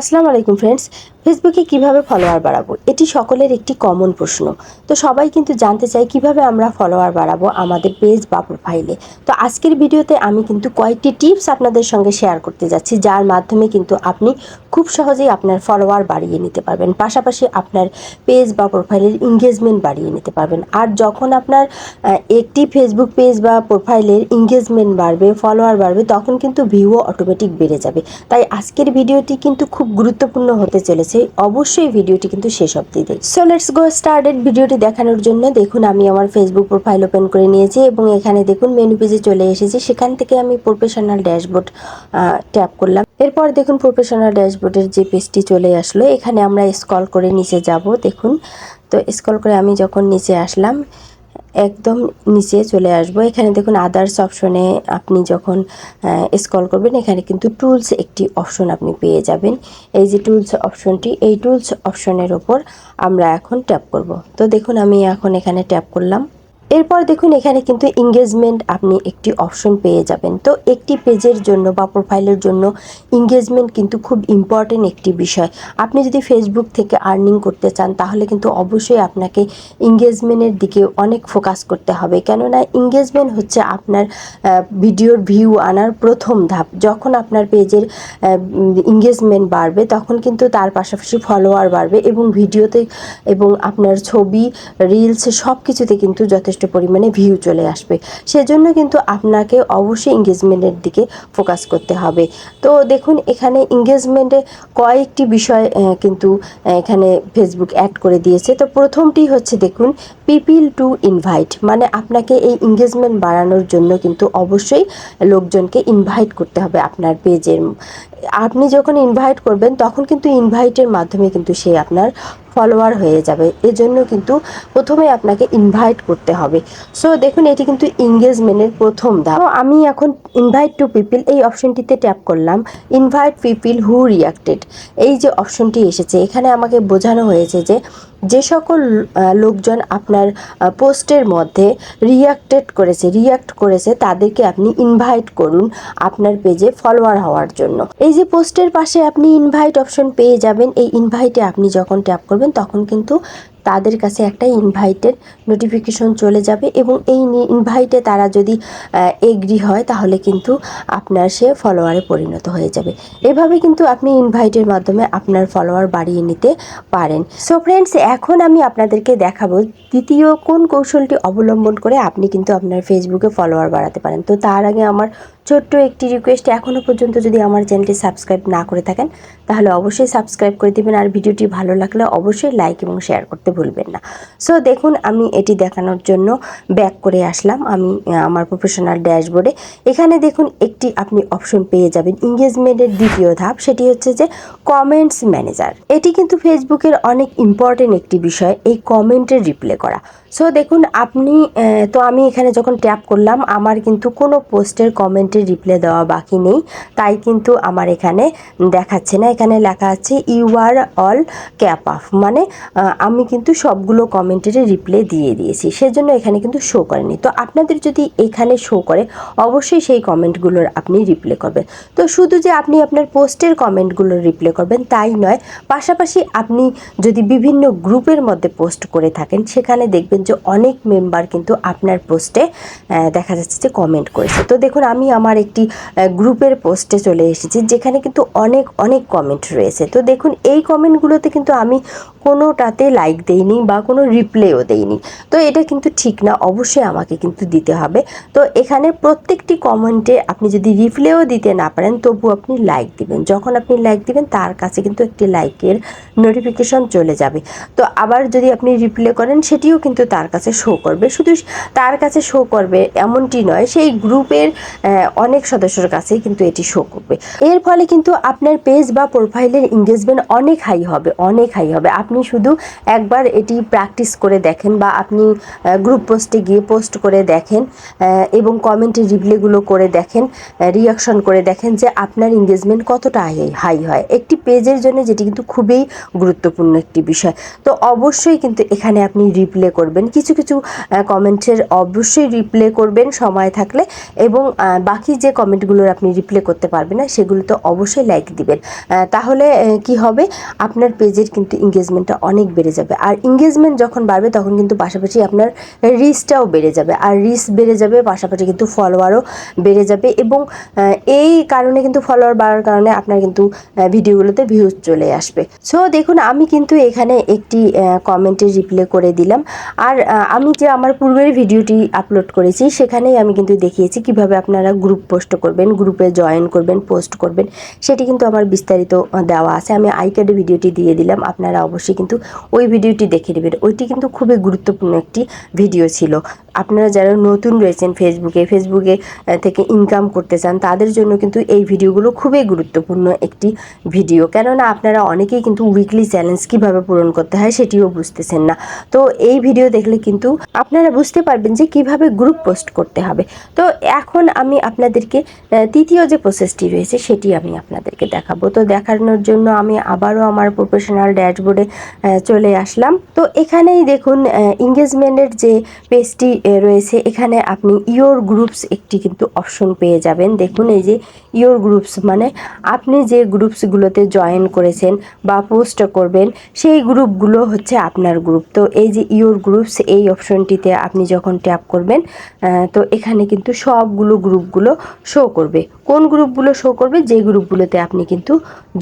আসসালামু আলাইকুম ফ্রেন্ডস ফেসবুকে কীভাবে ফলোয়ার বাড়াবো? এটি সকলের একটি কমন প্রশ্ন। তো সবাই কিন্তু জানতে চাই কীভাবে আমরা ফলোয়ার বাড়াবো আমাদের পেজ বা প্রোফাইলে তো আজকের ভিডিওতে আমি কিন্তু কয়েকটি টিপস আপনাদের সঙ্গে শেয়ার করতে যাচ্ছি, যার মাধ্যমে কিন্তু আপনি খুব সহজেই আপনার ফলোয়ার বাড়িয়ে নিতে পারবেন। পাশাপাশি আপনার পেজ বা প্রোফাইলের এঙ্গেজমেন্ট বাড়িয়ে নিতে পারবেন। আর যখন আপনার একটি ফেসবুক পেজ বা প্রোফাইলের এঙ্গেজমেন্ট বাড়বে ফলোয়ার বাড়বে, তখন কিন্তু ভিউও অটোমেটিক বেড়ে যাবে। তাই আজকের ভিডিওটি কিন্তু খুব গুরুত্বপূর্ণ হতে চলেছে। অবশ্যই ভিডিওটি কিন্তু শেষ অবধি দেখ সো লেটস গো স্টার্টেড ভিডিওটি দেখানোর জন্য। দেখুন, আমি আমার ফেসবুক প্রোফাইল ওপেন করে নিয়েছি এবং এখানে দেখুন মেনু পেজে চলে এসেছি। সেখান থেকে আমি প্রফেশনাল ড্যাশবোর্ড ট্যাপ করলাম। এরপর দেখুন প্রফেশনাল ড্যাশবোর্ডের যে পেজটি চলে আসলো, এখানে আমরা স্ক্রল করে নিচে যাব, দেখুন। তো স্কল করে আমি যখন নিচে আসলাম, একদম নিচে চলে আসব। এখানে দেখুন আদার্স অপশনে আপনি যখন স্কল করবেন, এখানে কিন্তু টুলস একটি অপশন আপনি পেয়ে যাবেন। এই যে টুলস অপশনটি এই টুলস অপশনের ওপর আমরা এখন ট্যাপ করব। তো দেখুন আমি এখন এখানে ট্যাপ করলাম। এরপর দেখুন, এখানে কিন্তু এঙ্গেজমেন্ট আপনি একটি অপশন পেয়ে যাবেন। তো একটি পেজের জন্য বা প্রোফাইলের জন্য এঙ্গেজমেন্ট কিন্তু খুব ইম্পর্টেন্ট একটি বিষয়। আপনি যদি ফেসবুক থেকে আর্নিং করতে চান, তাহলে কিন্তু অবশ্যই আপনাকে এঙ্গেজমেন্টের দিকে অনেক ফোকাস করতে হবে। কেননা এঙ্গেজমেন্ট হচ্ছে আপনার ভিডিওর ভিউ আনার প্রথম ধাপ। যখন আপনার পেজের এঙ্গেজমেন্ট বাড়বে, তখন কিন্তু তার পাশাপাশি ফলোয়ার বাড়বে এবং ভিডিওতে এবং আপনার ছবি রিলস সব কিছুতে কিন্তু যথেষ্ট পরিমাণে ভিউ চলে আসবে। সেজন্য কিন্তু আপনাকে অবশ্যই এঙ্গেজমেন্টের দিকে ফোকাস করতে হবে। তো দেখুন, এখানে এঙ্গেজমেন্টে কয়েকটি বিষয় কিন্তু এখানে ফেসবুক অ্যাড করে দিয়েছে। তো প্রথমটি হচ্ছে দেখুন পিপিল টু ইনভাইট মানে আপনাকে এই এঙ্গেজমেন্ট বাড়ানোর জন্য কিন্তু অবশ্যই লোকজনকে ইনভাইট করতে হবে আপনার পেজের আপনি যখন ইনভাইট করবেন, তখন কিন্তু ইনভাইটের মাধ্যমে কিন্তু সে আপনার ফলোয়ার হয়ে যাবে। এজন্য কিন্তু প্রথমে আপনাকে ইনভাইট করতে হবে। সো দেখুন, এটি কিন্তু ইংগেজমেন্টের প্রথম দাম আমি এখন ইনভাইট টু পিপিল এই অপশনটিতে ট্যাপ করলাম। ইনভাইট পিপিল হু রিয়াক্টেড এই যে অপশনটি এসেছে, এখানে আমাকে বোঝানো হয়েছে যে যে সকল লোকজন আপনার পোস্টের মধ্যে রিয়াক্টেড করেছে রিয়াক্ট করেছে, তাদেরকে আপনি ইনভাইট করুন আপনার পেজে ফলোয়ার হওয়ার জন্য। এই যে পোস্টের পাশে আপনি ইনভাইট অপশন পেয়ে যাবেন, এই ইনভাইটে আপনি যখন ট্যাপ করবেন, তখন কিন্তু তাদের কাছে একটা ইনভাইটের নোটিফিকেশন চলে যাবে এবং এই ইনভাইটে তারা যদি এগ্রি হয় তাহলে কিন্তু আপনার সে ফলোয়ারে পরিণত হয়ে যাবে। এভাবে কিন্তু আপনি ইনভাইটের মাধ্যমে আপনার ফলোয়ার বাড়িয়ে নিতে পারেন। সো ফ্রেন্ডস এখন আমি আপনাদেরকে দেখাবো দ্বিতীয় কোন কৌশলটি অবলম্বন করে আপনি কিন্তু আপনার ফেসবুকে ফলোয়ার বাড়াতে পারেন। তো তার আগে আমার ছোট্ট একটি রিকোয়েস্ট এখনও পর্যন্ত যদি আমার চ্যানেলটি সাবস্ক্রাইব না করে থাকেন, তাহলে অবশ্যই সাবস্ক্রাইব করে দেবেন আর ভিডিওটি ভালো লাগলে অবশ্যই লাইক এবং শেয়ার করতে ভুলবেন না। সো দেখুন, আমি এটি দেখানোর জন্য ব্যাক করে আসলাম। আমি আমার প্রফেশনাল ড্যাশবোর্ডে এখানে দেখুন, একটি আপনি অপশন পেয়ে যাবেন। এঙ্গেজমেন্টের দ্বিতীয় ধাপ, সেটি হচ্ছে যে কমেন্টস ম্যানেজার এটি কিন্তু ফেসবুকের অনেক ইম্পর্টেন্ট একটি বিষয়, এই কমেন্টের রিপ্লে করা। সো দেখুন, আপনি তো আমি এখানে যখন ট্যাপ করলাম, আমার কিন্তু কোনো পোস্টের কমেন্টের রিপ্লে দেওয়া বাকি নেই। তাই কিন্তু আমার এখানে দেখাচ্ছে না। এখানে লেখা আছে you are all cap of মানে আমি কিন্তু সবগুলো কমেন্টের রিপ্লে দিয়ে দিয়েছি। সেজন্য এখানে কিন্তু শো করেনি। তো আপনাদের যদি এখানে শো করে, অবশ্যই সেই কমেন্টগুলোর আপনি রিপ্লে করবেন। তো শুধু যে আপনি আপনার পোস্টের কমেন্টগুলোর রিপ্লে করবেন, তাই নয়। পাশাপাশি আপনি যদি বিভিন্ন গ্রুপের মধ্যে পোস্ট করে থাকেন, সেখানে দেখবেন যে অনেক মেম্বার কিন্তু আপনার পোস্টে দেখা যাচ্ছে যে কমেন্ট করেছে। তো দেখুন, আমি আমার একটি গ্রুপের পোস্টে চলে এসেছি, যেখানে কিন্তু অনেক অনেক কমেন্ট রয়েছে। তো দেখুন, এই কমেন্টগুলোতে কিন্তু আমি কোনোটাতে লাইক দেইনি বা কোনো রিপ্লেও দেইনি। তো এটা কিন্তু ঠিক না, অবশ্যই আমাকে কিন্তু দিতে হবে। তো এখানে প্রত্যেকটি কমেন্টে আপনি যদি রিপ্লেও দিতে না পারেন, তবু আপনি লাইক দিবেন। যখন আপনি লাইক দিবেন, তার কাছে কিন্তু একটি লাইকের নোটিফিকেশন চলে যাবে। তো আবার যদি আপনি রিপ্লে করেন, সেটিও কিন্তু তার কাছে শো করবে। শুধু তার কাছে শো করবে এমনটি নয়, সেই গ্রুপের অনেক সদস্যর কাছেই কিন্তু এটি শো করবে। এর ফলে কিন্তু আপনার পেজ বা প্রোফাইলের এঙ্গেজমেন্ট অনেক হাই হবে অনেক হাই হবে। আপনি শুধু একবার এটি প্র্যাকটিস করে দেখেন বা আপনি গ্রুপ পোস্টে গিয়ে পোস্ট করে দেখেন এবং কমেন্টে রিপ্লেগুলো করে দেখেন রিয়াকশন করে দেখেন যে আপনার এঙ্গেজমেন্ট কতটা হাই হাই হয়। একটি পেজের জন্য যেটি কিন্তু খুবই গুরুত্বপূর্ণ একটি বিষয়। তো অবশ্যই কিন্তু এখানে আপনি রিপ্লে করবেন। কিছু কিছু কমেন্টের অবশ্যই রিপ্লে করবেন সময় থাকলে এবং আহ, বাকি যে কমেন্টগুলোর আপনি রিপ্লে করতে পারবেন না, সেগুলো তো অবশ্যই লাইক দিবেন। তাহলে কি হবে? আপনার পেজের কিন্তু এঙ্গেজমেন্টটা অনেক বেড়ে যাবে। আর এঙ্গেজমেন্ট যখন বাড়বে, তখন কিন্তু পাশাপাশি আপনার রিচটাও বেড়ে যাবে। আর রিচ বেড়ে যাবে, পাশাপাশি কিন্তু ফলোয়ারও বেড়ে যাবে এবং এই কারণে কিন্তু ফলোয়ার বাড়ার কারণে আপনার কিন্তু ভিডিওগুলোতে ভিউজ চলে আসবে। সো দেখুন, আমি কিন্তু এখানে একটি কমেন্টের রিপ্লে করে দিলাম। আর আমি যে আমার পূর্বের ভিডিওটি আপলোড করেছি, সেখানেই আমি কিন্তু দেখিয়েছি কীভাবে আপনারা গ্রুপ পোস্ট করবেন গ্রুপে জয়েন করবেন পোস্ট করবেন, সেটি কিন্তু আমার বিস্তারিত দেওয়া আছে। আমি আইকার্ডে ভিডিওটি দিয়ে দিলাম, আপনারা অবশ্যই কিন্তু ওই ভিডিওটি দেখে নেবেন। ওইটি কিন্তু খুবই গুরুত্বপূর্ণ একটি ভিডিও ছিল। আপনারা যারা নতুন রয়েছেন ফেসবুকে ফেসবুকে থেকে ইনকাম করতে চান, তাদের জন্য কিন্তু এই ভিডিওগুলো খুবই গুরুত্বপূর্ণ একটি ভিডিও। কেননা আপনারা অনেকেই কিন্তু উইকলি চ্যালেঞ্জ কীভাবে পূরণ করতে হয় সেটিও বুঝতেছেন না। তো এই ভিডিও দেখলে কিন্তু আপনারা বুঝতে পারবেন যে কীভাবে গ্রুপ পোস্ট করতে হবে। তো এখন আমি আপনাদেরকে তৃতীয় যে প্রসেসটি রয়েছে সেটি আমি আপনাদেরকে দেখাবো। তো দেখানোর জন্য আমি আবারও আমার প্রফেশনাল ড্যাশবোর্ডে চলে আসলাম। তো এখানেই দেখুন এঙ্গেজমেন্টের যে পেজটি রয়েছে, এখানে আপনি ইয়োর গ্রুপস একটি কিন্তু অপশন পেয়ে যাবেন। দেখুন, এই যে ইয়োর গ্রুপস মানে আপনি যে গ্রুপসগুলোতে জয়েন করেছেন বা পোস্ট করবেন, সেই গ্রুপগুলো হচ্ছে আপনার গ্রুপ তো এই যে ইয়োর গ্রুপস এই অপশনটিতে আপনি যখন ট্যাপ করবেন তো এখানে কিন্তু সবগুলো গ্রুপগুলো শো করবে। কোন গ্রুপগুলো শো করবে, যে গ্রুপগুলোতে আপনি কিন্তু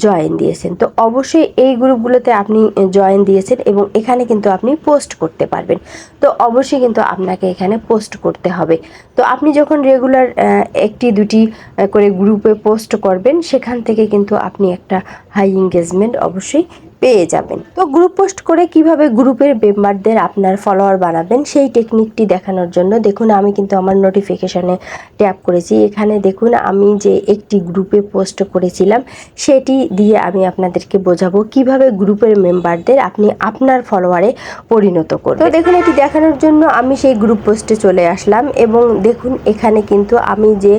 জয়েন দিয়েছেন। তো অবশ্যই এই গ্রুপগুলোতে আপনি জয়েন দিয়েছেন এবং এখানে কিন্তু আপনি পোস্ট করতে পারবেন। তো অবশ্যই কিন্তু আপনাকে এখানে পোস্ট করতে হবে। তো আপনি যখন রেগুলার একটি, দুটি করে গ্রুপে পোস্ট করবেন, সেখান থেকে কিন্তু আপনি একটা হাই এঙ্গেজমেন্ট অবশ্যই পেয়ে যাবেন। তো গ্রুপ পোস্ট করে কীভাবে গ্রুপের মেম্বারদের আপনার ফলোয়ার বানাবেন, সেই টেকনিকটি দেখানোর জন্য দেখুন, আমি কিন্তু আমার নোটিফিকেশনে ট্যাপ করেছি। এখানে দেখুন, আমি যে একটি গ্রুপে পোস্ট করেছিলাম, সেটি দিয়ে আমি আপনাদেরকে বোঝাবো কীভাবে গ্রুপের মেম্বারদের আপনি আপনার ফলোয়ারে পরিণত করবেন। তো দেখুন, এটি দেখানোর জন্য আমি সেই গ্রুপ পোস্টে চলে আসলাম এবং দেখুন, এখানে কিন্তু আমি যে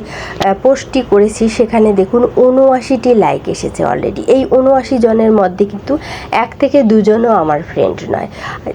পোস্টটি করেছি, সেখানে দেখুন উনআশিটি লাইক এসেছে অলরেডি এই উনআশি জনের মধ্যে কিন্তু এক থেকে দুজনও আমার ফ্রেন্ড নয়।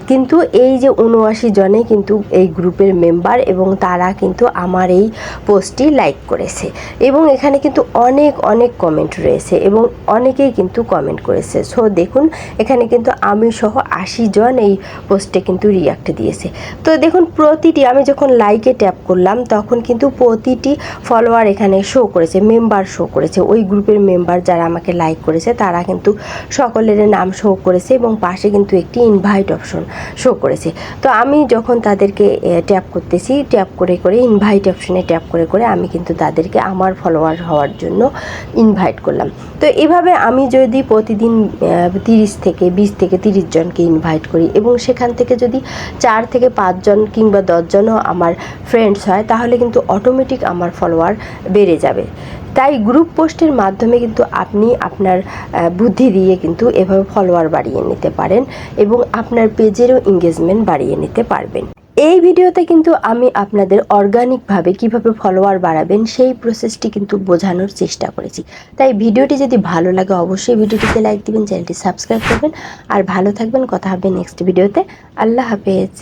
কিন্তু এই যে উনআশি জনে কিন্তু এই গ্রুপের মেম্বার এবং তারা কিন্তু আমার এই পোস্টটি লাইক করেছে। এবং এখানে কিন্তু অনেক অনেক কমেন্ট রয়েছে এবং অনেকেই কিন্তু কমেন্ট করেছে। সো দেখুন, এখানে কিন্তু আমি সহ আশি জন এই পোস্টে কিন্তু রিয়াক্ট দিয়েছে। তো দেখুন, প্রতিটি, আমি যখন লাইকে ট্যাপ করলাম, তখন কিন্তু প্রতিটি ফলোয়ার এখানে শো করেছে মেম্বার শো করেছে। ওই গ্রুপের মেম্বার যারা আমাকে লাইক করেছে, তারা কিন্তু সকলের নাম শো করেছে এবং পাশে কিন্তু একটি ইনভাইট অপশন শো করেছে। তো আমি যখন তাদেরকে ট্যাপ করতেছি ট্যাপ করে করে ইনভাইট অপশনে ট্যাপ করে করে আমি কিন্তু তাদেরকে আমার ফলোয়ার হওয়ার জন্য ইনভাইট করলাম। তো এভাবে আমি যদি প্রতিদিন তিরিশ থেকে বিশ থেকে তিরিশ জনকে ইনভাইট করি এবং সেখান থেকে যদি চার থেকে পাঁচজন কিংবা দশজনও আমার ফ্রেন্ডস হয়, তাহলে কিন্তু অটোমেটিক আমার ফলোয়ার বেড়ে যাবে। তাই গ্রুপ পোস্টের মাধ্যমে কিন্তু আপনি আপনার বুদ্ধি দিয়ে কিন্তু এভাবে ফলোয়ার বাড়িয়ে নিতে পারেন এবং আপনার পেজেরও এঙ্গেজমেন্ট বাড়িয়ে নিতে পারবেন। এই ভিডিওতে কিন্তু আমি আপনাদের অর্গানিকভাবে কীভাবে ফলোয়ার বাড়াবেন সেই প্রসেসটি কিন্তু বোঝানোর চেষ্টা করেছি। তাই ভিডিওটি যদি ভালো লাগে অবশ্যই ভিডিওটিতে লাইক দিবেন, চ্যানেলটি সাবস্ক্রাইব করবেন। আর ভালো থাকবেন, কথা হবে নেক্সট ভিডিওতে। আল্লাহ হাফেজ।